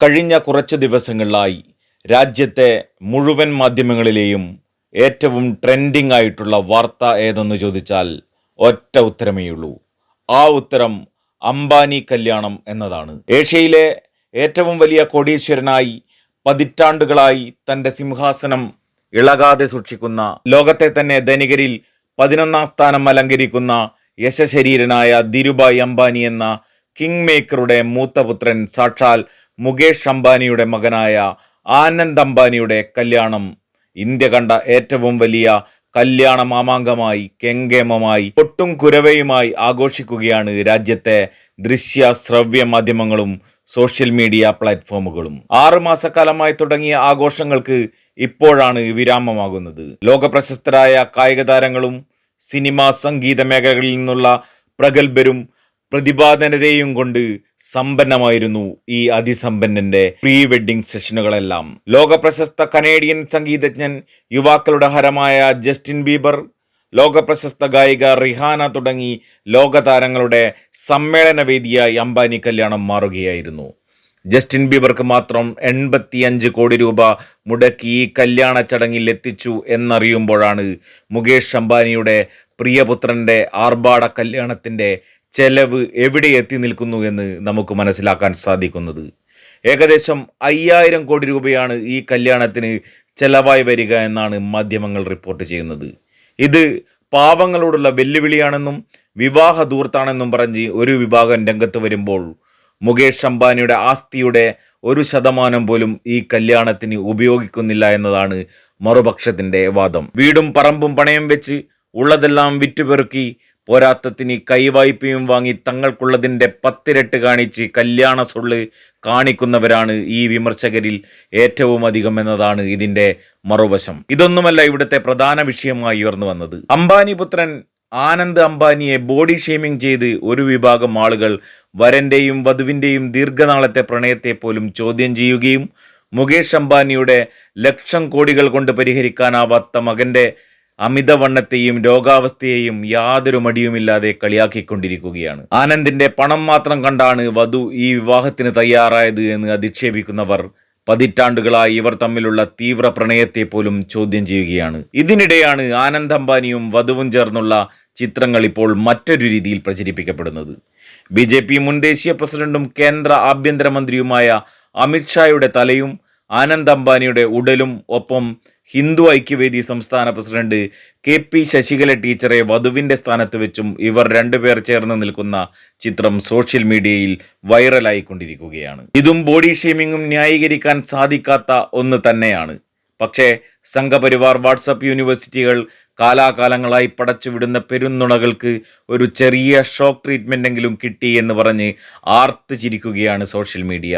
കഴിഞ്ഞ കുറച്ച് ദിവസങ്ങളിലായി രാജ്യത്തെ മുഴുവൻ മാധ്യമങ്ങളിലെയും ഏറ്റവും ട്രെൻഡിംഗ് ആയിട്ടുള്ള വാർത്ത ഏതെന്ന് ചോദിച്ചാൽ ഒറ്റ ഉത്തരമേയുള്ളൂ ആ ഉത്തരം അംബാനി കല്യാണം എന്നതാണ്. ഏഷ്യയിലെ ഏറ്റവും വലിയ കോടീശ്വരനായി പതിറ്റാണ്ടുകളായി തന്റെ സിംഹാസനം ഇളകാതെ സൂക്ഷിക്കുന്ന ലോകത്തെ തന്നെ ധനികരിൽ പതിനൊന്നാം സ്ഥാനം അലങ്കരിക്കുന്ന യശശരീരനായ ധീരുഭായ് അംബാനി എന്ന കിങ് മേക്കറുടെ മൂത്തപുത്രൻ സാക്ഷാൽ മുകേഷ് അംബാനിയുടെ മകനായ ആനന്ദ് അംബാനിയുടെ കല്യാണം. ഇന്ത്യ കണ്ട ഏറ്റവും വലിയ കല്യാണ മാമാങ്കമായി കെങ്കേമമായി ഒട്ടും കുരവയുമായി ആഘോഷിക്കുകയാണ് രാജ്യത്തെ ദൃശ്യ ശ്രവ്യ മാധ്യമങ്ങളും സോഷ്യൽ മീഡിയ പ്ലാറ്റ്ഫോമുകളും. ആറു മാസക്കാലമായി തുടങ്ങിയ ആഘോഷങ്ങൾക്ക് ഇപ്പോഴാണ് വിരാമമാകുന്നത്. ലോകപ്രശസ്തരായ കായിക താരങ്ങളും സിനിമ സംഗീത മേഖലകളിൽ നിന്നുള്ള പ്രഗത്ഭരും പ്രതിപാദനരെയും കൊണ്ട് സമ്പന്നമായിരുന്നു ഈ അതിസമ്പന്നന്റെ പ്രീ വെഡിങ് സെഷനുകളെല്ലാം. ലോക പ്രശസ്ത കനേഡിയൻ സംഗീതജ്ഞൻ യുവാക്കളുടെ ഹരമായ ജസ്റ്റിൻ ബീബർ ലോക പ്രശസ്ത ഗായിക റിഹാന തുടങ്ങി ലോകതാരങ്ങളുടെ സമ്മേളന വേദിയായി അംബാനി കല്യാണം മാറുകയായിരുന്നു. ജസ്റ്റിൻ ബീബർക്ക് മാത്രം എൺപത്തിയഞ്ച് കോടി രൂപ മുടക്കി ഈ കല്യാണ ചടങ്ങിൽ എത്തിച്ചു എന്നറിയുമ്പോഴാണ് മുകേഷ് അംബാനിയുടെ പ്രിയപുത്രന്റെ ആർഭാട കല്യാണത്തിന്റെ ചെലവ് എവിടെ എത്തി നിൽക്കുന്നു എന്ന് നമുക്ക് മനസ്സിലാക്കാൻ സാധിക്കുന്നത്. ഏകദേശം അയ്യായിരം കോടി രൂപയാണ് ഈ കല്യാണത്തിന് ചെലവായി വരിക എന്നാണ് മാധ്യമങ്ങൾ റിപ്പോർട്ട് ചെയ്യുന്നത്. ഇത് പാവങ്ങളോടുള്ള വെല്ലുവിളിയാണെന്നും വിവാഹ ദൂർത്താണെന്നും പറഞ്ഞ് ഒരു വിഭാഗം രംഗത്ത് വരുമ്പോൾ മുകേഷ് അംബാനിയുടെ ആസ്തിയുടെ ഒരു ശതമാനം പോലും ഈ കല്യാണത്തിന് ഉപയോഗിക്കുന്നില്ല എന്നതാണ് മറുപക്ഷത്തിന്റെ വാദം. വീടും പറമ്പും പണയം വെച്ച് ഉള്ളതെല്ലാം വിറ്റുപെറുക്കി പോരാത്തത്തിന് കൈവായ്പയും വാങ്ങി തങ്ങൾക്കുള്ളതിന്റെ പത്തിരട്ട് കാണിച്ച് കല്യാണ സുള്ള് കാണിക്കുന്നവരാണ് ഈ വിമർശകരിൽ ഏറ്റവും അധികം എന്നതാണ് ഇതിന്റെ മറുവശം. ഇതൊന്നുമല്ല ഇവിടുത്തെ പ്രധാന വിഷയമായി ഉയർന്നു വന്നത്. അംബാനി പുത്രൻ ആനന്ദ് അംബാനിയെ ബോഡി ഷേമിംഗ് ചെയ്ത് ഒരു വിഭാഗം ആളുകൾ വരന്റെയും വധുവിന്റെയും ദീർഘനാളത്തെ പ്രണയത്തെ പോലും ചോദ്യം ചെയ്യുകയും മുകേഷ് അംബാനിയുടെ ലക്ഷം കോടികൾ കൊണ്ട് പരിഹരിക്കാനാവാത്ത മകന്റെ അമിതവണ്ണത്തെയും രോഗാവസ്ഥയെയും യാതൊരു മടിയുമില്ലാതെ കളിയാക്കിക്കൊണ്ടിരിക്കുകയാണ്. ആനന്ദിന്റെ പണം മാത്രം കണ്ടാണ് വധു ഈ വിവാഹത്തിന് തയ്യാറായത് എന്ന് അധിക്ഷേപിക്കുന്നവർ പതിറ്റാണ്ടുകളായി ഇവർ തമ്മിലുള്ള തീവ്ര പ്രണയത്തെ പോലും ചോദ്യം ചെയ്യുകയാണ്. ഇതിനിടെയാണ് ആനന്ദ് അംബാനിയും വധുവും ചേർന്നുള്ള ചിത്രങ്ങൾ ഇപ്പോൾ മറ്റൊരു രീതിയിൽ പ്രചരിപ്പിക്കപ്പെടുന്നത്. ബി ജെ പി മുൻ ദേശീയ പ്രസിഡന്റും കേന്ദ്ര ആഭ്യന്തരമന്ത്രിയുമായ അമിത്ഷായുടെ തലയും ആനന്ദ് അംബാനിയുടെ ഉടലും ഒപ്പം ഹിന്ദു ഐക്യവേദി സംസ്ഥാന പ്രസിഡന്റ് കെ പി ശശികല ടീച്ചറെ വധുവിന്റെ സ്ഥാനത്ത് വെച്ചും ഇവർ രണ്ടുപേർ ചേർന്ന് നിൽക്കുന്ന ചിത്രം സോഷ്യൽ മീഡിയയിൽ വൈറലായിക്കൊണ്ടിരിക്കുകയാണ്. ഇതും ബോഡി ഷേമിങ്ങും ന്യായീകരിക്കാൻ സാധിക്കാത്ത ഒന്ന് തന്നെയാണ്. പക്ഷേ സംഘപരിവാർ വാട്സപ്പ് യൂണിവേഴ്സിറ്റികൾ കാലാകാലങ്ങളായി പടച്ചുവിടുന്ന പെരുന്നുണകൾക്ക് ഒരു ചെറിയ ഷോക്ക് ട്രീറ്റ്മെന്റെങ്കിലും കിട്ടി എന്ന് പറഞ്ഞ് ആർത്ത് ചിരിക്കുകയാണ് സോഷ്യൽ മീഡിയ.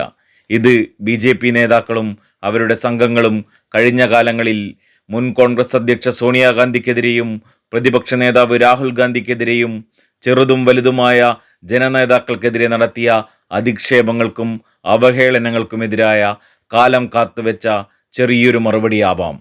ഇത് ബി ജെ പി നേതാക്കളും അവരുടെ സംഘങ്ങളും കഴിഞ്ഞ കാലങ്ങളിൽ മുൻ കോൺഗ്രസ് അധ്യക്ഷ സോണിയാഗാന്ധിക്കെതിരെയും പ്രതിപക്ഷ നേതാവ് രാഹുൽ ഗാന്ധിക്കെതിരെയും ചെറുതും വലുതുമായ ജനനേതാക്കൾക്കെതിരെ നടത്തിയ അധിക്ഷേപങ്ങൾക്കും അവഹേളനങ്ങൾക്കുമെതിരായ കാലം കാത്തുവെച്ച ചെറിയൊരു മറുപടിയാവാം.